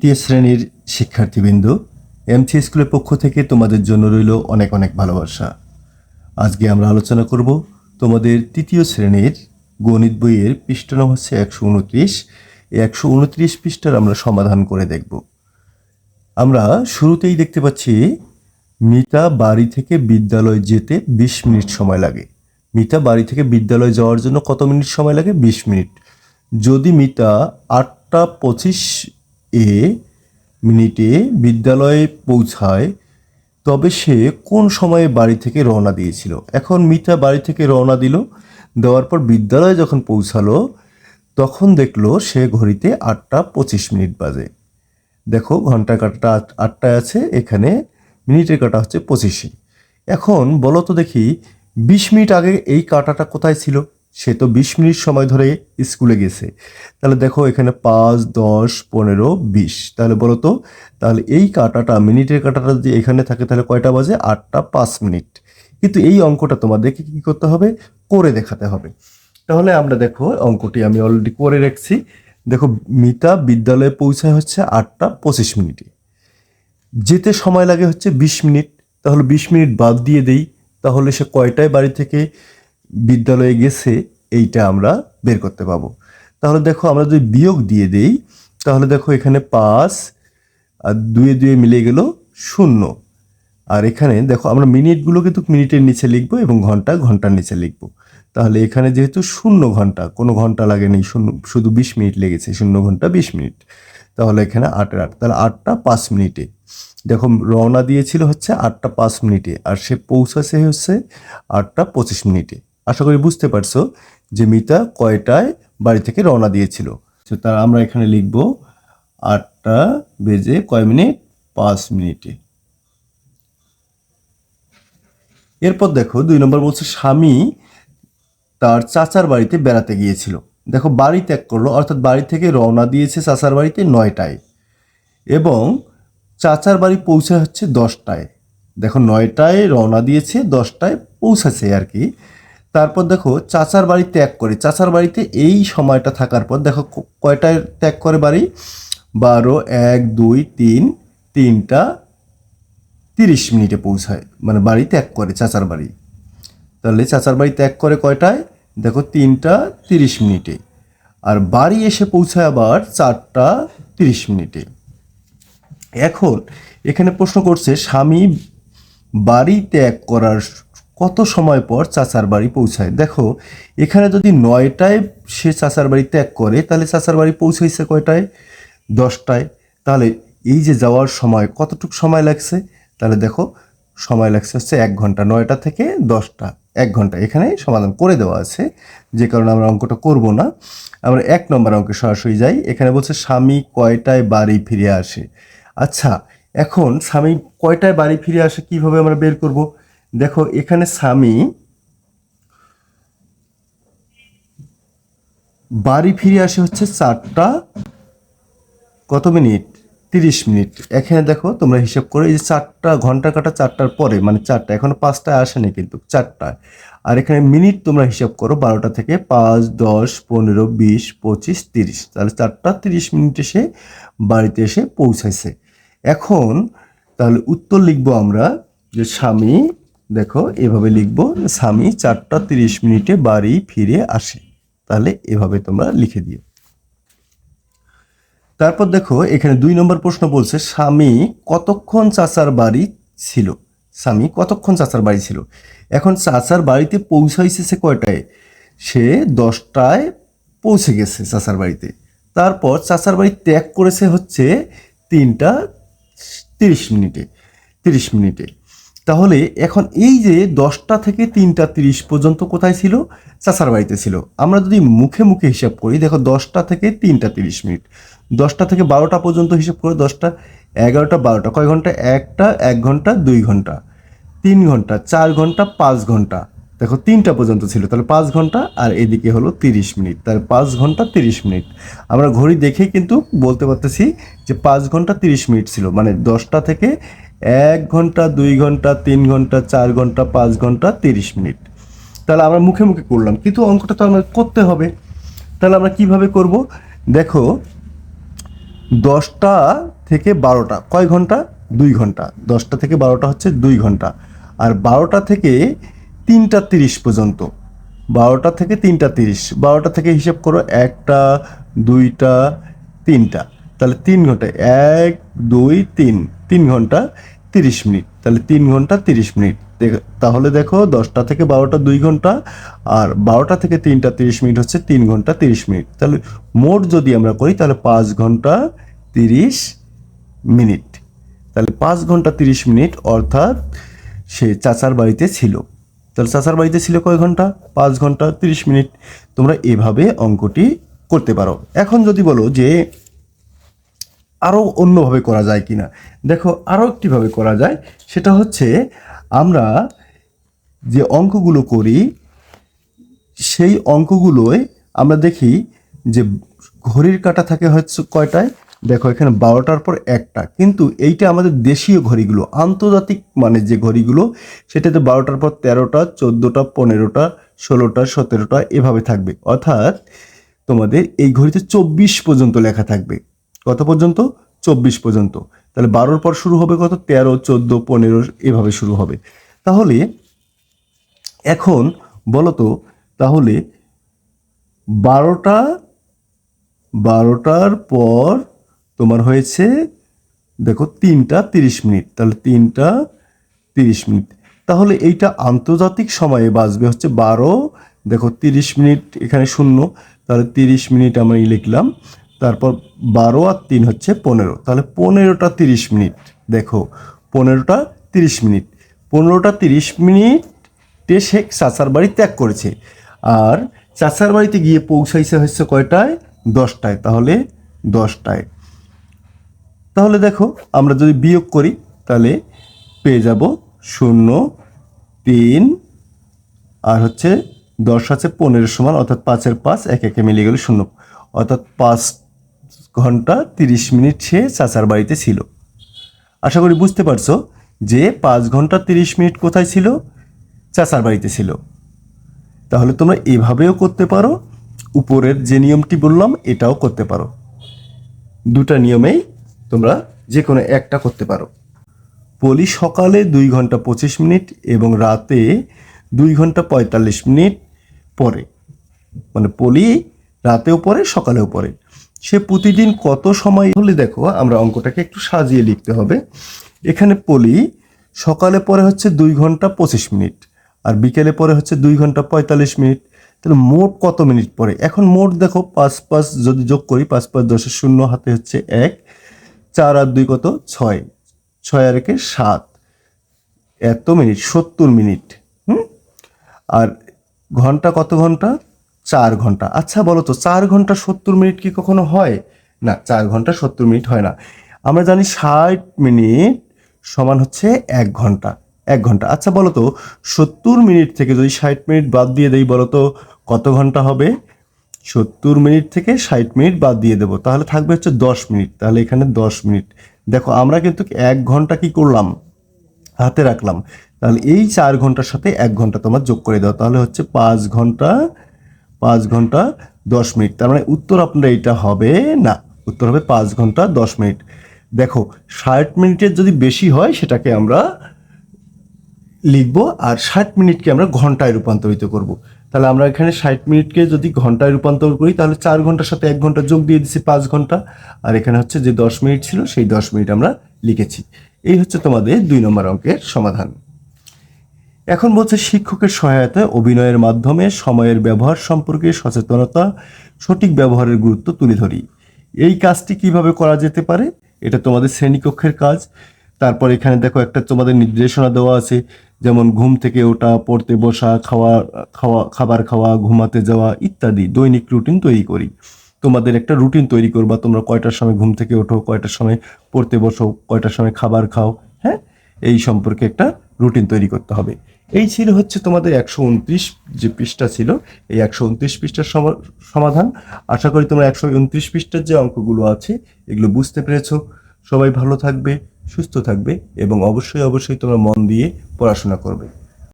তৃতীয় শ্রেণির শিক্ষার্থীবৃন্দ এমসি স্কুলের পক্ষ থেকে তোমাদের জন্য রইল অনেক অনেক ভালোবাসা। আজকে আমরা আলোচনা করব তোমাদের তৃতীয় শ্রেণির গণিত বইয়ের পৃষ্ঠ নাম হচ্ছে একশো উনত্রিশ। একশো উনত্রিশ পৃষ্ঠার আমরা সমাধান করে দেখব। আমরা শুরুতেই দেখতে পাচ্ছি, মিতা বাড়ি থেকে বিদ্যালয় যেতে বিশ মিনিট সময় লাগে। মিতা বাড়ি থেকে বিদ্যালয় যাওয়ার জন্য কত মিনিট সময় লাগে? বিশ মিনিট। যদি মিতা আটটা পঁচিশ এ মিনিটে বিদ্যালয়ে পৌঁছায়, তবে সে কোন সময়ে বাড়ি থেকে রওনা দিয়েছিল? এখন মিতা বাড়ি থেকে রওনা দিল, দেওয়ার পর বিদ্যালয়ে যখন পৌঁছালো, তখন দেখল সে ঘড়িতে আটটা পঁচিশ মিনিট বাজে। দেখো, ঘণ্টা কাটাটা আট- আটটায় আছে, এখানে মিনিটের কাটা হচ্ছে পঁচিশে। এখন বলো তো দেখি, বিশ মিনিট আগে এই কাটাটা কোথায় ছিল? সে তো বিশ মিনিট সময় ধরে স্কুলে গেছে। তাহলে দেখো এখানে পাঁচ, দশ, পনেরো, বিশ। তাহলে বলো তো, তাহলে এই কাটাটা, মিনিটের কাটাটা যদি এখানে থাকে, তাহলে কয়টা বাজে? আটটা পাঁচ মিনিট। কিন্তু এই অঙ্কটা তোমাদেরকে কী করতে হবে? করে দেখাতে হবে। তাহলে আমরা দেখো অঙ্কটি আমি অলরেডি করে রাখছি। দেখো, মিতা বিদ্যালয়ে পৌঁছায় হচ্ছে আটটা পঁচিশ মিনিটে। যেতে সময় লাগে হচ্ছে বিশ মিনিট। তাহলে বিশ মিনিট বাদ দিয়ে দেই। তাহলে সে কয়টায় বাড়ি থেকে বিদ্যালয়ে গেছে, এইটা আমরা বের করতে পাবো। তাহলে দেখো, আমরা যদি বিয়োগ দিয়ে দেই, তাহলে দেখো এখানে পাঁচ আর দুয়ে দুয়ে মিলে গেল শূন্য। আর এখানে দেখো, আমরা মিনিটগুলো কিন্তু মিনিটের নিচে লিখব এবং ঘণ্টা ঘণ্টার নিচে লিখব। তাহলে এখানে যেহেতু শূন্য ঘণ্টা, কোনো ঘণ্টা লাগেনি শূন্য, শুধু বিশ মিনিট লেগেছে, শূন্য ঘণ্টা বিশ মিনিট। তাহলে এখানে আটের আট, তাহলে আটটা পাঁচ মিনিটে। দেখো, রওনা দিয়েছিল হচ্ছে আটটা পাঁচ মিনিটে, আর সে পৌঁছাছে হচ্ছে আটটা পঁচিশ মিনিটে। আশা করি বুঝতে পারছ যে মিতা কয়টায় বাড়ি থেকে রওনা দিয়েছিল। তো তার আমরা এখানে লিখব আটটা বেজে কয় মিনিট? পাঁচ মিনিটে। এরপর দেখো, দুই নম্বর বলছে, স্বামী তার চাচার বাড়িতে বেড়াতে গিয়েছিল। দেখো, বাড়ি ত্যাগ করল, অর্থাৎ বাড়ি থেকে রওনা দিয়েছে চাচার বাড়িতে নয়টায়। এবং চাচার বাড়ি পৌঁছে হচ্ছে দশটায়। দেখো, নয়টায় রওনা দিয়েছে, দশটায় পৌঁছাছে আর কি। তারপর দেখো চাচার বাড়ি ত্যাগ করে। চাচার বাড়িতে এই সময়টা থাকার পর দেখো কয়টায় ত্যাগ করে বাড়ি? বারো, এক, দুই, তিন, তিনটা তিরিশ মিনিটে পৌঁছায়। মানে বাড়ি ত্যাগ করে চাচার বাড়ি। তাহলে চাচার বাড়ি ত্যাগ করে কয়টায়? দেখো তিনটা তিরিশ মিনিটে। আর বাড়ি এসে পৌঁছায় আবার চারটা তিরিশ মিনিটে। এখন এখানে প্রশ্ন করছে, স্বামী বাড়ি ত্যাগ করার কত সময় পর চাচার বাড়ি পৌঁছায়? দেখো, এখানে যদি নয়টায় সে চাচার বাড়ি ত্যাগ করে, তাহলে চাচার বাড়ি পৌঁছাইছে কয়টায়? দশটায়। তাহলে এই যে যাওয়ার সময়, কতটুকু সময় লাগছে? তাহলে দেখো, সময় লাগছে হচ্ছে এক ঘণ্টা, নয়টা থেকে দশটা, এক ঘণ্টা। এখানে সমাধান করে দেওয়া আছে, যে কারণে আমরা অঙ্কটা করব না। আমরা এক নম্বর অঙ্কে সরাসরি যাই, এখানে বলছে স্বামী কয়টায় বাড়ি ফিরে আসে? আচ্ছা এখন স্বামী কয়টায় বাড়ি ফিরে আসে, কীভাবে আমরা বের করব? দেখো, এখানে স্বামী বাড়ি ফিরে আসে হচ্ছে চারটা কত মিনিট? তিরিশ মিনিট। এখানে দেখো, তোমরা হিসাব করে, এই যে চারটা, ঘণ্টা কাটা চারটার পরে মানে চারটা এখনও পাঁচটায় আসেনি কিন্তু, চারটায়। আর এখানে মিনিট তোমরা হিসাব করো, বারোটা থেকে পাঁচ, দশ, পনেরো, বিশ, পঁচিশ, তিরিশ। তাহলে চারটা তিরিশ মিনিট এসে বাড়িতে এসে পৌঁছাইছে। এখন তাহলে উত্তর লিখব আমরা যে স্বামী দেখো, এভাবে লিখব, স্বামী চারটা তিরিশ মিনিটে বাড়ি ফিরে আসে। তাহলে এভাবে তোমরা লিখে দিও। তারপর দেখো, এখানে দুই নম্বর প্রশ্ন বলছে, স্বামী কতক্ষণ চাচার বাড়ি ছিল? স্বামী কতক্ষণ চাচার বাড়ি ছিল? এখন চাচার বাড়িতে পৌঁছাইছে সে কয়টায়? সে দশটায় পৌঁছে গেছে চাচার বাড়িতে। তারপর চাচার বাড়ি ত্যাগ করেছে হচ্ছে তিনটা তিরিশ মিনিটে তিরিশ মিনিটে। তাহলে এখন এই যে দশটা থেকে তিনটা তিরিশ পর্যন্ত কোথায় ছিল? চাচার বাড়িতে ছিল। আমরা যদি মুখে মুখে হিসাব করি, দেখো দশটা থেকে তিনটা তিরিশ মিনিট। দশটা থেকে বারোটা পর্যন্ত হিসাব করে দশটা, এগারোটা, বারোটা। কয় ঘণ্টা? একটা, এক ঘণ্টা, দুই ঘণ্টা। তিন ঘণ্টা, চার ঘণ্টা, পাঁচ ঘণ্টা। দেখো, তিনটা পর্যন্ত ছিল, তাহলে পাঁচ ঘণ্টা আর এদিকে হলো তিরিশ মিনিট। তাহলে পাঁচ ঘণ্টা তিরিশ মিনিট। আমরা ঘড়ি দেখেই কিন্তু বলতে পারতেছি যে পাঁচ ঘণ্টা তিরিশ মিনিট ছিল মানে দশটা থেকে এক ঘণ্টা, দুই ঘণ্টা, তিন ঘণ্টা, চার ঘণ্টা, পাঁচ ঘণ্টা তিরিশ মিনিট। তাহলে আমরা মুখে মুখে করলাম, কিন্তু অঙ্কটা তো আমরা করতে হবে। তাহলে আমরা কীভাবে করব? দেখো, দশটা থেকে বারোটা, কয় ঘণ্টা? দুই ঘণ্টা। দশটা থেকে বারোটা হচ্ছে দুই ঘণ্টা। আর বারোটা থেকে তিনটা তিরিশ পর্যন্ত। বারোটা থেকে তিনটা তিরিশ। বারোটা থেকে হিসাব করো, একটা, দুইটা, তিনটা। তাহলে তিন ঘণ্টা, এক, দুই, তিন। তিন ঘণ্টা তিরিশ মিনিট। তাহলে তিন ঘণ্টা তিরিশ মিনিট। তাহলে দেখো, দশটা থেকে বারোটা দুই ঘণ্টা, আর বারোটা থেকে তিনটা তিরিশ মিনিট হচ্ছে তিন ঘণ্টা তিরিশ মিনিট। তাহলে মোট যদি আমরা করি, তাহলে পাঁচ ঘণ্টা তিরিশ মিনিট। তাহলে পাঁচ ঘণ্টা তিরিশ মিনিট অর্থাৎ সে চাচার বাড়িতে ছিল। তাহলে চাচার বাড়িতে ছিল কয় ঘণ্টা? পাঁচ ঘণ্টা, তিরিশ মিনিট। তোমরা এভাবে অঙ্কটি করতে পারো। এখন যদি বলো যে আরও অন্যভাবে করা যায় কিনা। দেখো, আরও একটিভাবে করা যায়। সেটা হচ্ছে আমরা যে অঙ্কগুলো করি, সেই অঙ্কগুলোয় আমরা দেখি যে ঘড়ির কাঁটা থাকে হচ্ছে কয়টায়? দেখো, এখানে বারোটার পর একটা। কিন্তু এইটা আমাদের দেশীয় ঘড়িগুলো, আন্তর্জাতিক মানে যে ঘড়িগুলো, সেটাতে বারোটার পর তেরোটা, চোদ্দোটা, পনেরোটা, ষোলোটা, সতেরোটা, এভাবে থাকবে। অর্থাৎ তোমাদের এই ঘড়িতে চব্বিশ পর্যন্ত লেখা থাকবে। কত পর্যন্ত? চব্বিশ পর্যন্ত। তাহলে বারোর পর শুরু হবে কত? তেরো, চোদ্দ, পনেরো, এভাবে শুরু হবে। তাহলে এখন বলো তো, তাহলে বারোটা, বারোটার পর তোমার হয়েছে, দেখো, তিনটা তিরিশ মিনিট। তাহলে তিনটা তিরিশ মিনিট। তাহলে এইটা আন্তর্জাতিক সময়ে বাজবে হচ্ছে বারো, দেখো, তিরিশ মিনিট এখানে শূন্য, তাহলে তিরিশ মিনিট আমি লিখলাম, তারপর বারো আর তিন হচ্ছে পনেরো। তাহলে পনেরোটা তিরিশ মিনিট, দেখো, পনেরোটা তিরিশ মিনিট। পনেরোটা তিরিশ মিনিটে সে চাচার বাড়ি ত্যাগ করেছে। আর চাচার বাড়িতে গিয়ে পৌঁছাইছে হচ্ছে কয়টায়? দশটায়। তাহলে দশটায়। তাহলে দেখো, আমরা যদি বিয়োগ করি, তাহলে পেয়ে যাব শূন্য, তিন, আর হচ্ছে দশ আছে পনেরো সমান, অর্থাৎ পাঁচের পাঁচ, এক একে মিলে গেল শূন্য। অর্থাৎ পাঁচ ঘণ্টা তিরিশ মিনিট সে চাচার বাড়িতে ছিল। আশা করি বুঝতে পারছ যে পাঁচ ঘণ্টা তিরিশ মিনিট কোথায় ছিল? চাচার বাড়িতে ছিল। তাহলে তোমরা এভাবেও করতে পারো। উপরের যে নিয়মটি বললাম, এটাও করতে পারো। দুটা নিয়মেই তোমরা যে কোনো একটা করতে পারো। পলি সকালে দুই ঘণ্টা পঁচিশ মিনিট এবং রাতে দুই ঘণ্টা পঁয়তাল্লিশ মিনিট পরে। মানে পলি রাতেও পড়ে সকালেও পড়ে সে প্রতিদিন কত সময় হলে দেখো, আমরা অঙ্কটাকে একটু সাজিয়ে লিখতে হবে। এখানে পলি সকালে পরে হচ্ছে দুই ঘণ্টা পঁচিশ মিনিট আর বিকেলে পরে হচ্ছে দুই ঘণ্টা পঁয়তাল্লিশ মিনিট। তাহলে মোট কত মিনিট পরে? এখন মোট দেখো, পাঁচ পাঁচ যদি যোগ করি, পাঁচ পাঁচ দশের শূন্য হাতে হচ্ছে এক। চার আর দুই কত? ছয়। ছয় আর একে সাত। এত মিনিট, সত্তর মিনিট, হুম? আর ঘণ্টা কত ঘণ্টা? চার ঘণ্টা। আচ্ছা বলো তো, চার ঘণ্টা সত্তর মিনিট কি কখনো হয়? না, চার ঘণ্টা সত্তর মিনিট হয় না। আমরা জানি ষাট মিনিট সমান হচ্ছে এক ঘণ্টা এক ঘণ্টা। আচ্ছা বলো তো, সত্তর মিনিট থেকে যদি ষাট মিনিট বাদ দিয়ে দেই, বলো তো, কত ঘণ্টা হবে? সত্তর মিনিট থেকে ষাট মিনিট বাদ দিয়ে দেবো। তাহলে থাকবে হচ্ছে দশ মিনিট। তাহলে এখানে দশ মিনিট। দেখো, আমরা কিন্তু এক ঘণ্টা কি করলাম? হাতে রাখলাম। তাহলে এই চার ঘণ্টার সাথে এক ঘণ্টা তোমার যোগ করে দাও। তাহলে হচ্ছে পাঁচ ঘণ্টা পাঁচ ঘণ্টা, দশ মিনিট। তার মানে উত্তর আপনার এইটা হবে না। উত্তর হবে পাঁচ ঘণ্টা, দশ মিনিট। দেখো, ষাট মিনিটের যদি বেশি হয়, সেটাকে আমরা লিখব আর ষাট মিনিটকে আমরা ঘন্টায় রূপান্তরিত করব। তাহলে আমরা এখানে ষাট মিনিটকে যদি ঘন্টায় রূপান্তর করি, তাহলে চার ঘণ্টার সাথে এক ঘণ্টা যোগ দিয়ে দিচ্ছি পাঁচ ঘণ্টা। আর এখানে হচ্ছে যে দশ মিনিট ছিল, সেই দশ মিনিট আমরা লিখেছি। এই হচ্ছে তোমাদের দুই নম্বর অঙ্কের সমাধান। এখন বলছে শিক্ষকের সহায়তায় অভিনয়ের মাধ্যমে সময়ের ব্যবহার সম্পর্কে সচেতনতা, সঠিক ব্যবহারের গুরুত্ব তুলে ধরি। এই কাজটি কীভাবে করা যেতে পারে? এটা তোমাদের শ্রেণীকক্ষের কাজ। তারপর এখানে দেখো একটা তোমাদের নির্দেশনা দেওয়া আছে যেমন ঘুম থেকে ওঠা, পড়তে বসা, খাওয়া খাওয়া, খাবার খাওয়া, ঘুমাতে যাওয়া ইত্যাদি দৈনিক রুটিন তৈরি করি। তোমাদের একটা রুটিন তৈরি করবা, তোমরা কয়টার সময় ঘুম থেকে ওঠো, কয়টার সময় পড়তে বসো, কয়টার সময় খাবার খাও হ্যাঁ? এই সম্পর্কে একটা রুটিন তৈরি করতে হবে। এই ছিল হচ্ছে তোমাদের একশো উনত্রিশ যে পৃষ্ঠা ছিল, এই একশো উনত্রিশ পৃষ্ঠার সমা- সমাধান। আশা করি তোমরা একশো উনত্রিশ পৃষ্ঠার যে অঙ্কগুলো আছে, এগুলো বুঝতে পেরেছ। সবাই ভালো থাকবে। সুস্থ থাকবে এবং অবশ্যই অবশ্যই তোমরা মন দিয়ে পড়াশোনা করবে।